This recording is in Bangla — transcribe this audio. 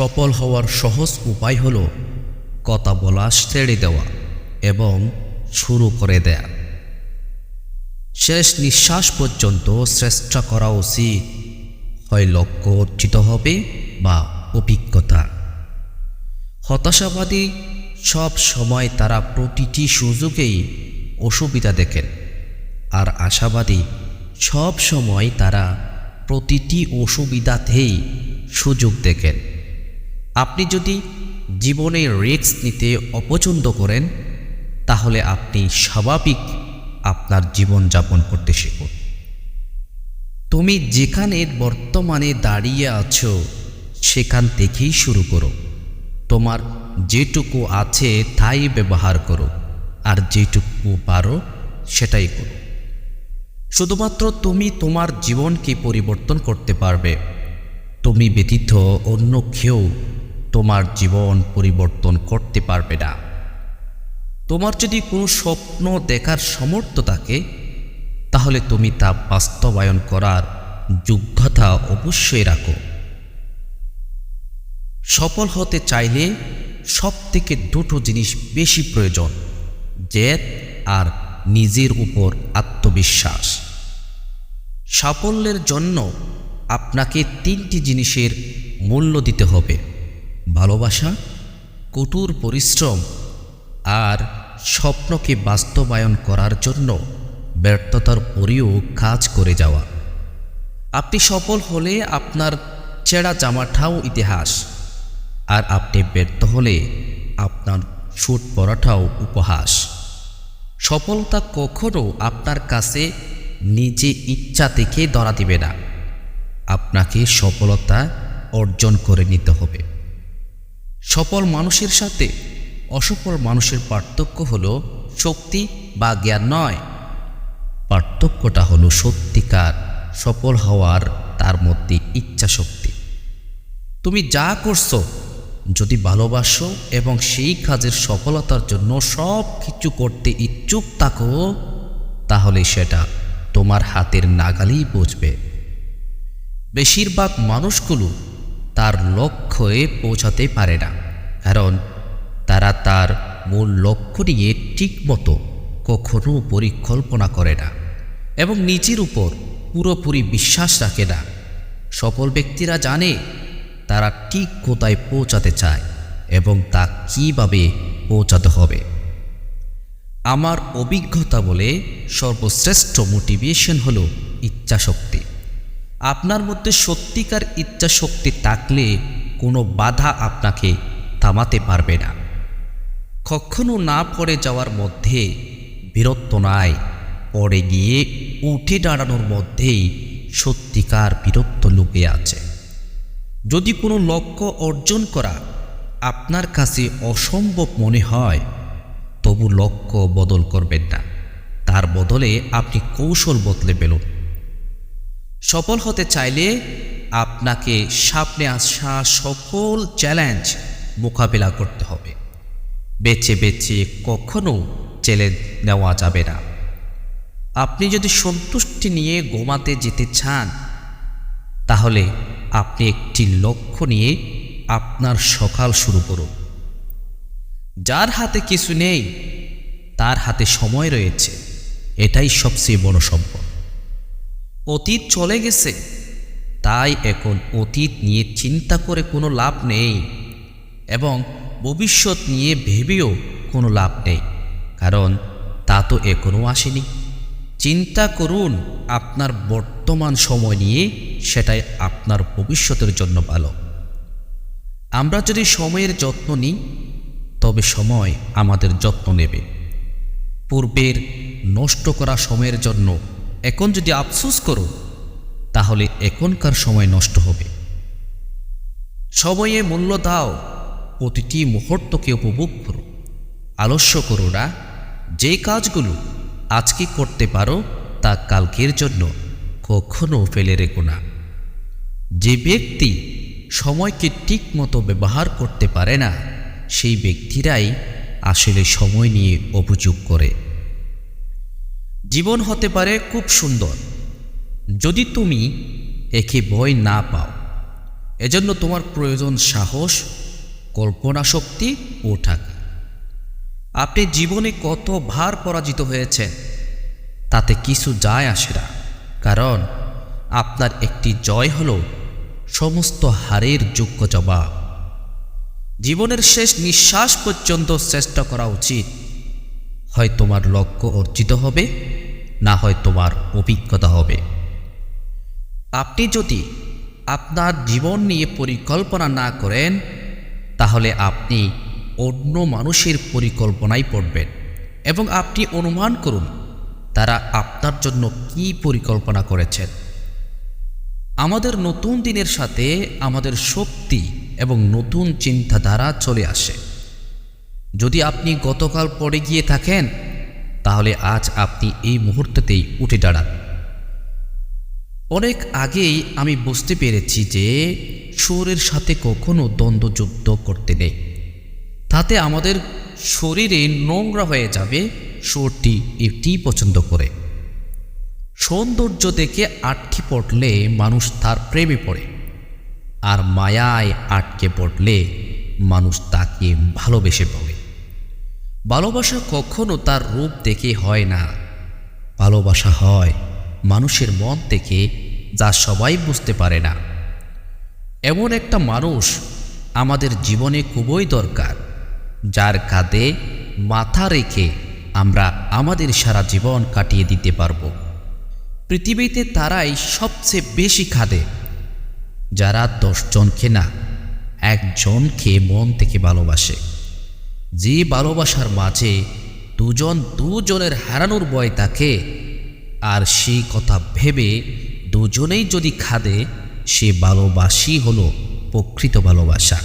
সফল হওয়ার সহজ উপায় হল কথা বলা ছেড়ে দেওয়া এবং শুরু করে দেয়া। শেষ নিঃশ্বাস পর্যন্ত চেষ্টা করা উচিত হয় লক্ষ্য অর্জিত হবে বা অভিজ্ঞতা। হতাশাবাদী সব সময় তারা প্রতিটি সুযোগেই অসুবিধা দেখেন আর আশাবাদী সব সময় তারা প্রতিটি অসুবিধাতেই সুযোগ দেখেন। আপনি যদি জীবনে রিস্ক নিতে অপছন্দ করেন, তাহলে আপনি স্বাভাবিক আপনার জীবনযাপন করতে শিখুন। তুমি যেখানে বর্তমানে দাঁড়িয়ে আছো, সেখান থেকেই শুরু করো। তোমার যেটুকু আছে তাই ব্যবহার করো, আর যেটুকু পারো সেটাই করো। শুধুমাত্র তুমি তোমার জীবনকে পরিবর্তন করতে পারবে। তুমি ব্যতীত অন্য কেউ তোমার জীবন পরিবর্তন করতে পারবে না। তোমার যদি কোনো স্বপ্ন দেখার সামর্থ্য থাকে, তাহলে তুমি তা বাস্তবায়ন করার যোগ্যতা অবশ্যই রাখো। সফল হতে চাইলে সব থেকে দুটো জিনিস বেশি প্রয়োজন, জেদ আর নিজের উপর আত্মবিশ্বাস। সাফল্যের জন্য আপনাকে তিনটি জিনিসের মূল্য দিতে হবে। ভালোবাসা, কঠোর পরিশ্রম আর স্বপ্নকে বাস্তবায়ন করার জন্য ব্যর্থতার পরেও কাজ করে যাওয়া। আপনি সফল হলে আপনার ছেঁড়া জামাটাও ইতিহাস আর আপনি ব্যর্থ হলে আপনার সুট পরাটাও উপহাস। সফলতা কখনো আপনার কাছে নিজে ইচ্ছা থেকে ধরা দিবে না। আপনাকে সফলতা অর্জন করে নিতে হবে। সফল মানুষের সাথে অসফল মানুষের পার্থক্য হল শক্তি বা জ্ঞান নয়। পার্থক্যটা হলো সত্যিকার, সফল হওয়ার, তার মধ্যে ইচ্ছা শক্তি। তুমি যা করছ, যদি ভালোবাসো এবং সেই কাজের সফলতার জন্য সব কিছু করতে ইচ্ছুক থাকো, তাহলে সেটা তোমার হাতের নাগালেই পৌঁছবে বেশিরভাগ মানুষগুলো তার লক্ষ্যে পৌঁছাতে পারে না। কারণ তারা তার মূল লক্ষ্য নিয়ে ঠিকমতো কখনো পরিকল্পনা করে না এবং নিজের উপর পুরোপুরি বিশ্বাস রাখে না। সফল ব্যক্তিরা জানে তারা ঠিক কোথায় পৌঁছাতে চায় এবং তা কীভাবে পৌঁছাতে হবে। আমার অভিজ্ঞতা বলে সর্বশ্রেষ্ঠ মোটিভেশন হলো ইচ্ছাশক্তি। আপনার মধ্যে সত্যিকার ইচ্ছাশক্তি থাকলে কোনো বাধা আপনাকে থামাতে পারবে না। কখনো না পড়ে যাওয়ার মধ্যে বীরত্ব নাই, পড়ে গিয়ে উঠে দাঁড়ানোর মধ্যেই সত্যিকার বীরত্ব লুকিয়ে আছে। যদি কোনো লক্ষ্য অর্জন করা আপনার কাছে অসম্ভব মনে হয়, তবু লক্ষ্য বদল করবেন না। তার বদলে আপনি কৌশল বদলে পেলুন সফল হতে চাইলে আপনাকে সামনে আসা সকল চ্যালেঞ্জ মোকাবিলা করতে হবে। বেছে বেছে কখনো চ্যালেঞ্জ নেওয়া যাবে না। আপনি যদি সন্তুষ্টি নিয়ে গোমাতে যেতে চান, তাহলে আপনি একটি লক্ষ্য নিয়ে আপনার সকাল শুরু করুন। যার হাতে কিছু নেই, তার হাতে সময় রয়েছে। এটাই সবচেয়ে বড় সম্পদ। অতীত চলে গেছে। তাই এখন অতীত নিয়ে চিন্তা করে কোনো লাভ নেই এবং ভবিষ্যৎ নিয়ে ভেবেও কোনো লাভ নেই। কারণ তা তো এখনও আসেনি। চিন্তা করুন, আপনার বর্তমান সময় নিয়ে সেটাই আপনার ভবিষ্যতের জন্য ভালো। আমরা যদি সময়ের যত্ন নিই, তবে সময় আমাদের যত্ন নেবে। পূর্বের নষ্ট করা সময়ের জন্য এখন যদি আফসোস করো, তাহলে এখনকার সময় নষ্ট হবে। সময়ে মূল্য দাও, প্রতিটি মুহূর্তকে উপভোগ করো। আলস্য করো না, যে কাজগুলো আজকে করতে পারো, তা কালকের জন্য কখনো ফেলে রেখো না। যে ব্যক্তি সময়কে ঠিক মতো ব্যবহার করতে পারে না, সেই ব্যক্তিরাই আসলে সময় নিয়ে অভিযোগ করে। জীবন হতে পারে খুব সুন্দর। যদি তুমি একে ভয় না পাও, এজন্য তোমার প্রয়োজন সাহস, কল্পনা শক্তি ও টাকা আপনি জীবনে কত ভার পরাজিত হয়েছেন, তাতে কিছু যায় আসে না, কারণ আপনার একটি জয় হল সমস্ত হারের যোগ্য জবাব। জীবনের শেষ নিঃশ্বাস পর্যন্ত চেষ্টা করা উচিত। হয় তোমার লক্ষ্য অর্জিত হবে, না হয় তোমার অভিজ্ঞতা হবে। আপনি যদি আপনার জীবন নিয়ে পরিকল্পনা না করেন, তাহলে আপনি অন্য মানুষের পরিকল্পনায় পড়বেন এবং আপনি অনুমান করুন তারা আপনার জন্য কি পরিকল্পনা করেছেন। আমাদের নতুন দিনের সাথে আমাদের শক্তি এবং নতুন চিন্তাধারা চলে আসে। যদি আপনি গতকাল পড়ে গিয়ে থাকেন, তাহলে আজ আপনি এই মুহূর্তেতেই উঠে দাঁড়ান। অনেক আগেই আমি বুঝতে পেরেছি যে শরীরের সাথে কখনো দ্বন্দ্বযুদ্ধ করতে নেই। তাতে আমাদের শরীরে নোংরা হয়ে যাবে সুরটি এটি পছন্দ করে। সৌন্দর্য দেখে আটকে পড়লে মানুষ তার প্রেমে পড়ে, আর মায়ায় আটকে পড়লে মানুষ তাকে ভালোবেসে পড়ে ভালোবাসা কখনো তার রূপ দেখে হয় না। ভালোবাসা হয় মানুষের মন থেকে যা সবাই বুঝতে পারে না। এমন একটা মানুষ আমাদের জীবনে খুবই দরকার, যার কাঁধে মাথা রেখে আমরা আমাদের সারা জীবন কাটিয়ে দিতে পারব। পৃথিবীতে তারাই সবচেয়ে বেশি খাদে। যারা দশজনকে না একজনকে মন থেকে ভালোবাসে। যে ভালোবাসার মাঝে দুজন দুজনের হারানোর ভয় থাকে, আর সেই কথা ভেবে দুজনেই যদি খাদে, সে ভালোবাসি হলো প্রকৃত ভালোবাসা।